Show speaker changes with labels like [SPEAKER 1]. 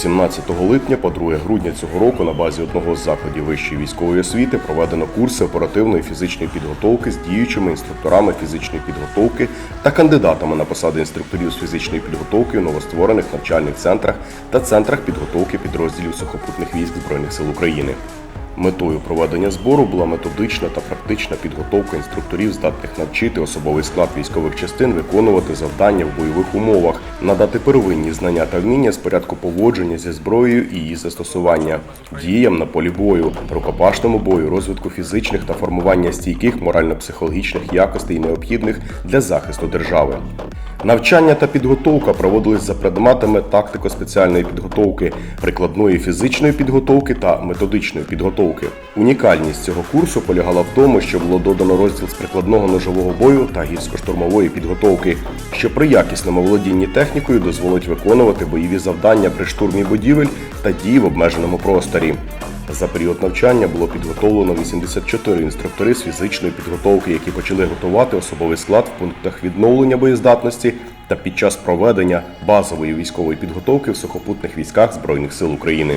[SPEAKER 1] 17 липня по 2 грудня цього року на базі одного з закладів вищої військової освіти проведено курси оперативної фізичної підготовки з діючими інструкторами фізичної підготовки та кандидатами на посади інструкторів з фізичної підготовки у новостворених навчальних центрах та центрах підготовки підрозділів сухопутних військ Збройних сил України. Метою проведення збору була методична та практична підготовка інструкторів, здатних навчити особовий склад військових частин виконувати завдання в бойових умовах, надати первинні знання та вміння з порядку поводження зі зброєю і її застосування, діям на полі бою, рукопашному бою, розвитку фізичних та формування стійких морально-психологічних якостей, необхідних для захисту держави. Навчання та підготовка проводились за предметами тактико-спеціальної підготовки, прикладної фізичної підготовки та методичної підготовки. Унікальність цього курсу полягала в тому, що було додано розділ з прикладного ножового бою та гірсько-штурмової підготовки, що при якісному володінні технікою дозволить виконувати бойові завдання при штурмі будівель та дії в обмеженому просторі. За період навчання було підготовлено 84 інструктори з фізичної підготовки, які почали готувати особовий склад в пунктах відновлення боєздатності та під час проведення базової військової підготовки в сухопутних військах Збройних сил України.